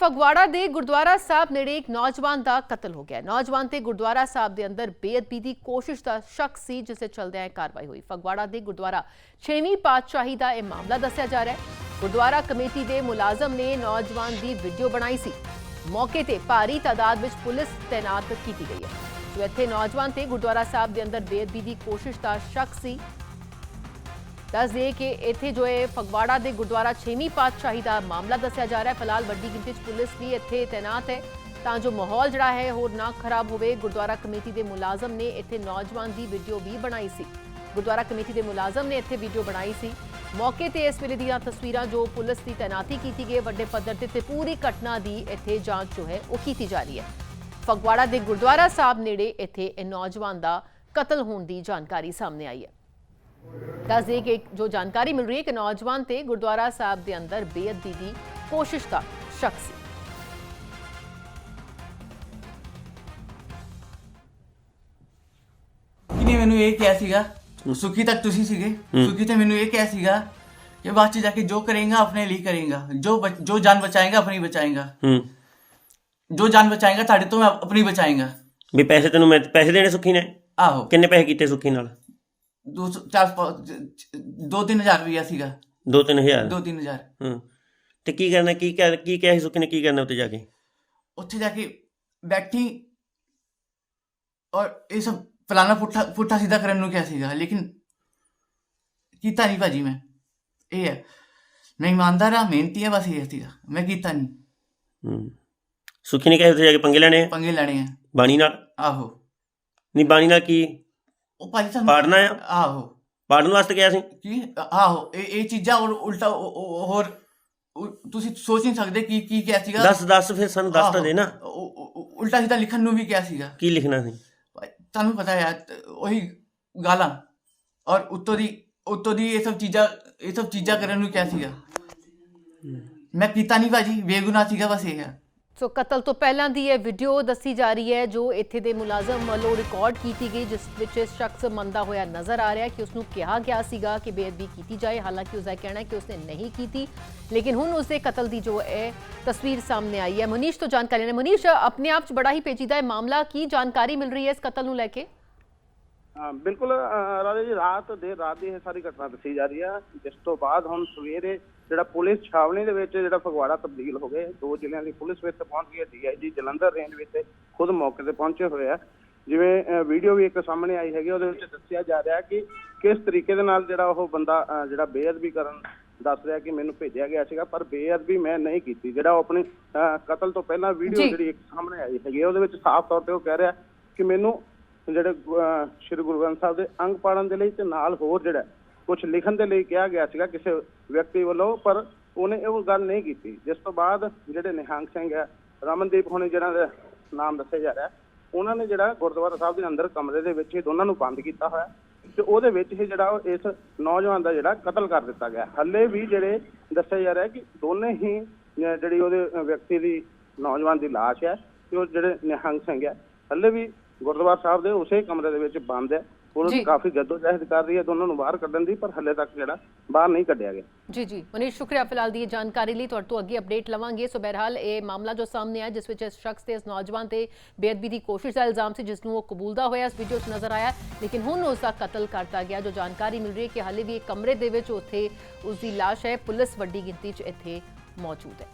ਫਗਵਾੜਾ ਦੇ ਗੁਰਦੁਆਰਾ ਸਾਹਿਬ ਨੇੜੇ ਇੱਕ ਨੌਜਵਾਨ ਦਾ ਕਤਲ ਹੋ ਗਿਆ। ਨੌਜਵਾਨ ਤੇ ਗੁਰਦੁਆਰਾ ਸਾਹਿਬ ਦੇ ਅੰਦਰ ਬੇਅਦਬੀ ਦੀ ਕੋਸ਼ਿਸ਼ ਦਾ ਸ਼ੱਕ ਸੀ, ਜਿਸ ਦੇ ਚਲਦਿਆਂ ਇਹ ਕਾਰਵਾਈ ਹੋਈ। ਫਗਵਾੜਾ ਦੇ ਗੁਰਦੁਆਰਾ ਛੇਵੀਂ ਪਾਤਸ਼ਾਹੀ ਦਾ ਇਹ ਮਾਮਲਾ ਦੱਸਿਆ ਜਾ ਰਿਹਾ ਹੈ। ਗੁਰਦੁਆਰਾ ਕਮੇਟੀ ਦੇ ਮੁਲਾਜ਼ਮ ਨੇ ਨੌਜਵਾਨ ਦੀ ਵੀਡੀਓ ਬਣਾਈ ਸੀ। ਮੌਕੇ ਤੇ ਭਾਰੀ ਤਾਦਾਦ ਵਿੱਚ ਪੁਲਿਸ ਤਾਇਨਾਤ ਕੀਤੀ ਗਈ ਹੈ। ਜੋ ਇੱਥੇ ਨੌਜਵਾਨ ਤੇ ਗੁਰਦੁਆਰਾ ਸਾਹਿਬ ਦੇ ਅੰਦਰ ਬੇਅਦਬੀ ਦੀ ਕੋਸ਼ਿਸ਼ ਦਾ ਸ਼ੱਕ ਸੀ ਦੱਸ ਦਈਏ ਕਿ ਇੱਥੇ ਜੋ ਹੈ ਫਗਵਾੜਾ ਦੇ ਗੁਰਦੁਆਰਾ ਛੇਵੀਂ ਪਾਤਸ਼ਾਹੀ ਦਾ ਮਾਮਲਾ ਦੱਸਿਆ ਜਾ ਰਿਹਾ ਹੈ। ਫਿਲਹਾਲ ਵੱਡੀ ਗਿਣਤੀ 'ਚ ਪੁਲਿਸ ਵੀ ਇੱਥੇ ਤੈਨਾਤ ਹੈ। ਤਾਂ ਜੋ ਮਾਹੌਲ ਜਿਹੜਾ ਹੈ, ਹੋਰ ਨਾ ਖਰਾਬ ਹੋਵੇ, ਗੁਰਦੁਆਰਾ ਕਮੇਟੀ ਦੇ ਮੁਲਾਜ਼ਮ ਨੇ ਇੱਥੇ ਨੌਜਵਾਨ ਦੀ ਵੀਡੀਓ ਵੀ ਬਣਾਈ ਸੀ। ਗੁਰਦੁਆਰਾ ਕਮੇਟੀ ਦੇ ਮੁਲਾਜ਼ਮ ਨੇ ਇੱਥੇ ਵੀਡੀਓ ਬਣਾਈ ਸੀ। ਮੌਕੇ ਤੇ ਇਸ ਵੇਲੇ ਦੀਆਂ ਤਸਵੀਰਾਂ ਜੋ ਪੁਲਿਸ ਦੀ ਤੈਨਾਤੀ ਕੀਤੀ ਗਈ ਵੱਡੇ ਪੱਧਰ ਤੇ ਤੇ ਪੂਰੀ ਘਟਨਾ ਦੀ ਇੱਥੇ ਜਾਂਚ ਜੋ ਹੈ, ਉਹ ਕੀਤੀ ਜਾ ਰਹੀ ਹੈ। ਫਗਵਾੜਾ ਦੇ ਗੁਰਦੁਆਰਾ ਸਾਹਿਬ ਨੇੜੇ ਇੱਥੇ ਇਹ ਨੌਜਵਾਨ ਦਾ ਕਤਲ ਹੋਣ ਦੀ ਜਾਣਕਾਰੀ ਸਾਹਮਣੇ ਆਈ ਹੈ। ਦੱਸ ਦਈਏ ਕਿ ਜੋ ਜਾਣਕਾਰੀ ਮਿਲ ਰਹੀ ਹੈ ਕਿ ਨੌਜਵਾਨ ਤੇ ਗੁਰਦੁਆਰਾ ਸਾਹਿਬ ਦੇ ਅੰਦਰ ਬੇਅਦਬੀ ਦੀ ਕੋਸ਼ਿਸ਼ ਦਾ ਸ਼ੱਕ ਸੀ। ਕਿਨੇ ਮੈਨੂੰ ਇਹ ਕਿਹਾ ਸੀਗਾ? ਸੁਖੀ ਤੱਕ ਤੁਸੀਂ ਸੀਗੇ? ਸੁਖੀ ਤੇ ਮੈਨੂੰ ਇਹ ਕਿਹਾ ਸੀਗਾ ਕਿ ਬਾਅਦ ਚ ਜਾਕੇ ਜੋ ਕਰੇਗਾ ਆਪਣੇ ਲਈ ਕਰੇਗਾ। ਜੋ ਜੋ ਜਾਨ ਬਚਾਏਗਾ ਆਪਣੀ ਬਚਾਏਗਾ। ਹੂੰ। ਜੋ ਜਾਨ ਬਚਾਏਗਾ ਤੁਹਾਡੇ ਤੋਂ ਮੈਂ ਆਪਣੀ ਬਚਾਏਗਾ। ਵੀ ਪੈਸੇ ਤੈਨੂੰ ਮੈਂ ਪੈਸੇ ਦੇਣੇ ਸੁੱਖੀ ਨੇ? ਆਹੋ। ਕਿੰਨੇ ਪੈਸੇ ਕੀਤੇ ਸੁੱਖੀ ਨਾਲ? ਦੋ ਸੌ- ਚਾਰ ਪ- ਦੋ ਤਿੰਨ ਹਜ਼ਾਰ ਰੁਪਇਆ ਸੀਗਾ। 2-3000 ਦੋ ਤਿੰਨ ਹਜ਼ਾਰ। ਹੂੰ। ਤੇ ਕੀ ਕਰਨਾ ਕੀ ਕਹਿ ਕੀ ਕਿਹਾ ਸੀ ਸੁੱਖੀ ਨੇ ਕੀ ਕਰਨਾ ਉੱਤੇ ਜਾ ਕੇ? ਉੱਥੇ ਜਾ ਕੇ ਬੈਠੀ ਔਰ ਇਹ ਸਭ ਫਲਾਣਾ ਪੁੱਠਾ ਪੁੱਠਾ ਸਿੱਧਾ ਕਰਨ ਨੂੰ ਕਿਹਾ ਸੀਗਾ ਲੇਕਿਨ ਕੀਤਾ ਨਹੀਂ ਭਾਜੀ ਮੈਂ। ਇਹ ਹੈ ਮੈਂ ਇਮਾਨਦਾਰ ਆ ਮਿਹਨਤੀ ਆ ਬਸ ਇਹ ਸੀਗਾ। ਮੈਂ ਕੀਤਾ ਨਹੀਂ। ਹੂੰ। ਸੁੱਖੀ ਨੇ ਕਿਹਾ ਉੱਤੇ ਜਾ ਕੇ ਪੰਗੇ ਲੈਣੇ ਆ? ਪੰਗੇ ਲੈਣੇ ਆ। ਬਾਣੀ ਨਾਲ? ਆਹੋ। ਨਹੀਂ ਬਾਣੀ ਨਾਲ ਕੀ ਉਹ ਭਾਜੀ ਸਾਨੂੰ ਪਾੜਨਾ ਆ? ਆਹੋ। ਪਾੜਨ ਵਾਸਤੇ ਗਿਆ ਸੀ? ਕੀ? ਆਹੋ ਇਹ ਇਹ ਚੀਜ਼ਾਂ ਔਰ ਉਲਟਾ ਹੋਰ ਤੁਸੀਂ ਸੋਚ ਨਹੀਂ ਸਕਦੇ ਕੀ ਕੀ ਕਿਹਾ ਸੀਗਾ? ਦੱਸ ਦੱਸ ਫਿਰ ਸਾਨੂੰ ਦੱਸ ਤਾਂ ਦੇ ਨਾ। ਉਲਟਾ ਸਿੱਧਾ ਲਿਖਣ ਨੂੰ ਵੀ ਕਿਹਾ ਸੀਗਾ। ਕੀ ਲਿਖਣਾ ਸੀ? ਤੁਹਾਨੂੰ ਪਤਾ ਹੈ ਉਹੀ ਗਾਲਾਂ। ਔਰ ਉੱਤੋਂ ਦੀ ਉੱਤੋਂ ਦੀ ਇਹ ਸਭ ਚੀਜ਼ਾਂ ਇਹ ਸਭ ਚੀਜ਼ਾਂ ਕਰਨ ਨੂੰ ਕਿਹਾ ਸੀਗਾ। ਮੈਂ ਕੀਤਾ ਨਹੀਂ ਭਾਜੀ ਬੇਗੁਨਾਹ ਸੀਗਾ ਬਸ ਇਹ। ਹੈ ਸੋ ਕਤਲ ਤੋਂ ਪਹਿਲਾਂ ਦੀ ਇਹ ਵੀਡੀਓ ਦੱਸੀ ਜਾ ਰਹੀ ਹੈ, ਜੋ ਇੱਥੇ ਦੇ ਮੁਲਾਜ਼ਮ ਵੱਲੋਂ ਰਿਕਾਰਡ ਕੀਤੀ ਗਈ, ਜਿਸ ਵਿੱਚ ਇਸ ਸ਼ਖਸ ਮੰਦਾ ਹੋਇਆ ਨਜ਼ਰ ਆ ਰਿਹਾ ਕਿ ਉਸ ਨੂੰ ਕਿਹਾ ਗਿਆ ਸੀਗਾ ਕਿ ਬੇਅਦਬੀ ਕੀਤੀ ਜਾਏ। ਹਾਲਾਂਕਿ ਉਸ ਦਾ ਕਹਿਣਾ ਹੈ ਕਿ ਉਸਨੇ ਨਹੀਂ ਕੀਤੀ, ਲੇਕਿਨ ਹੁਣ ਉਸ ਦੇ ਕਤਲ ਦੀ ਜੋ ਇਹ ਤਸਵੀਰ ਸਾਹਮਣੇ ਆਈ ਹੈ। ਮਨੀਸ਼ ਤੋਂ ਜਾਣਕਾਰੀ ਨੇ ਮਨੀਸ਼ ਆਪਣੇ ਆਪ 'ਚ ਬੜਾ ਹੀ ਪੇਚੀਦਾ ਹੈ ਮਾਮਲਾ, ਕੀ ਜਾਣਕਾਰੀ ਮਿਲ ਰਹੀ ਹੈ ਇਸ ਕਤਲ ਨੂੰ ਲੈ ਕੇ? ਬਿਲਕੁਲ ਰਾਜਾ ਜੀ ਰਾਤ ਦੇਰ ਰਾਤ ਦੀ ਇਹ ਸਾਰੀ ਘਟਨਾ ਦੱਸੀ ਜਾ ਰਹੀ ਆ। ਜਿਸ ਤੋਂ ਬਾਅਦ ਹੁਣ ਸਵੇਰੇ ਜਿਹੜਾ ਪੁਲਿਸ ਛਾਵਣੀ ਦੇ ਵਿੱਚ ਜਿਹੜਾ ਫਗਵਾੜਾ ਤਬਦੀਲ ਹੋ ਗਏ ਦੋ ਜ਼ਿਲ੍ਹਿਆਂ ਦੀ ਪੁਲਿਸ ਵਿੱਚ ਪਹੁੰਚ ਗਈ ਹੈ ਡੀਆਈਜੀ ਜਲੰਧਰ ਰੇਂਜ ਵਿੱਚ ਖੁਦ ਮੌਕੇ ਤੇ ਪਹੁੰਚੇ ਹੋਏ ਆ। ਜਿਵੇਂ ਵੀਡੀਓ ਵੀ ਇੱਕ ਸਾਹਮਣੇ ਆਈ ਹੈਗੀ ਉਹਦੇ ਵਿੱਚ ਦੱਸਿਆ ਜਾ ਰਿਹਾ ਕਿ ਕਿਸ ਤਰੀਕੇ ਦੇ ਨਾਲ ਜਿਹੜਾ ਉਹ ਬੰਦਾ ਜਿਹੜਾ ਬੇਅਦਬੀ ਕਰਨ ਦੱਸ ਰਿਹਾ ਕਿ ਮੈਨੂੰ ਭੇਜਿਆ ਗਿਆ ਸੀਗਾ ਪਰ ਬੇਅਦਬੀ ਮੈਂ ਨਹੀਂ ਕੀਤੀ। ਜਿਹੜਾ ਉਹ ਆਪਣੀ ਕਤਲ ਤੋਂ ਪਹਿਲਾਂ ਵੀਡੀਓ। ਜਿਹੜੀ ਇੱਕ ਸਾਹਮਣੇ ਆਈ ਹੈਗੀ ਉਹਦੇ ਵਿੱਚ ਸਾਫ਼ ਤੌਰ ਤੇ ਉਹ ਕਹਿ ਰਿਹਾ ਕਿ ਮੈਨੂੰ ਜਿਹੜੇ ਸ਼੍ਰੀ ਗੁਰੂ ਗ੍ਰੰਥ ਸਾਹਿਬ ਦੇ ਅੰਗ ਪਾੜਨ ਦੇ ਲਈ ਤੇ ਨਾਲ ਹੋਰ ਜਿਹੜਾ ਕੁਝ ਲਿਖਣ ਦੇ ਲਈ ਕਿਹਾ ਗਿਆ ਸੀਗਾ ਕਿਸੇ ਵਿਅਕਤੀ ਵੱਲੋਂ, ਪਰ ਉਹਨੇ ਉਹ ਗੱਲ ਨਹੀਂ ਕੀਤੀ। ਜਿਸ ਤੋਂ ਬਾਅਦ ਜਿਹੜੇ ਨਿਹੰਗ ਸਿੰਘ ਹੈ, ਰਮਨਦੀਪ ਹੁਣੇ ਜਿਹੜਾ ਦਾ ਨਾਮ ਦੱਸਿਆ ਜਾ ਰਿਹਾ, ਉਹਨਾਂ ਨੇ ਜਿਹੜਾ ਗੁਰਦੁਆਰਾ ਸਾਹਿਬ ਦੇ ਅੰਦਰ ਕਮਰੇ ਦੇ ਵਿੱਚ ਹੀ ਦੋਨਾਂ ਨੂੰ ਬੰਦ ਕੀਤਾ ਹੋਇਆ ਤੇ ਉਹਦੇ ਵਿੱਚ ਹੀ ਜਿਹੜਾ ਉਹ ਇਸ ਨੌਜਵਾਨ ਦਾ ਜਿਹੜਾ ਕਤਲ ਕਰ ਦਿੱਤਾ ਗਿਆ ਹੱਲੇ ਵੀ ਜਿਹੜੇ ਦੱਸਿਆ ਜਾ ਰਿਹਾ ਕਿ ਦੋਨੇ ਹੀ ਜਿਹੜੀ ਉਹਦੇ ਵਿਅਕਤੀ ਦੀ ਨੌਜਵਾਨ ਦੀ ਲਾਸ਼ ਹੈ ਤੇ ਉਹ ਜਿਹੜੇ ਨਿਹੰਗ ਸਿੰਘ ਹੈ, ਹੱਲੇ ਵੀ ਗੁਰਦੁਆਰਾ ਸਾਹਿਬ ਦੇ ਉਸੇ ਕਮਰੇ ਦੇ ਵਿੱਚ ਬੰਦ ਹੈ। ਪੁਲਿਸ ਕਾਫੀ ਜਦੋਜਹਿਦ ਕਰ ਰਹੀ ਹੈ। ਦੋਨਾਂ ਨੂੰ ਬਾਹਰ ਕੱਢਣ ਦੀ ਪਰ ਹੱਲੇ ਤੱਕ ਜਿਹੜਾ ਬਾਹਰ ਨਹੀਂ ਕੱਢਿਆ ਗਿਆ। ਜੀ ਜੀ। ਮਨੀਸ਼ ਸ਼ੁਕਰੀਆ ਫਿਲਹਾਲ ਦੀ ਇਹ ਜਾਣਕਾਰੀ ਲਈ। ਤੁਹਾਡੇ ਤੋਂ ਅੱਗੇ ਅਪਡੇਟ ਲਵਾਂਗੇ। ਸੋ ਬਹਰਹਾਲ ਇਹ ਮਾਮਲਾ ਜੋ ਸਾਹਮਣੇ ਆਇਆ ਜਿਸ ਵਿੱਚ ਇਸ ਸ਼ਖਸ ਤੇ ਇਸ ਨੌਜਵਾਨ ਤੇ ਬੇਅਦਬੀ ਦੀ ਕੋਸ਼ਿਸ਼ ਦਾ ਇਲਜ਼ਾਮ ਸੀ ਜਿਸ ਨੂੰ ਉਹ ਕਬੂਲਦਾ ਹੋਇਆ। ਇਸ ਵੀਡੀਓ 'ਚ ਨਜ਼ਰ ਆਇਆ ਲੇਕਿਨ ਹੁਣ ਉਸ ਦਾ ਕਤਲ ਕਰਤਾ ਗਿਆ ਜੋ ਜਾਣਕਾਰੀ ਮਿਲ ਰਹੀ ਹੈ ਕਿ ਹਾਲੇ ਵੀ ਇੱਕ ਕਮਰੇ ਦੇ ਵਿੱਚ ਉੱਥੇ ਉਸ ਦੀ ਲਾਸ਼ ਹੈ। ਪੁਲਿਸ ਵੱਡੀ ਗਿਣਤੀ 'ਚ ਇੱਥੇ ਮੌਜੂਦ ਹੈ।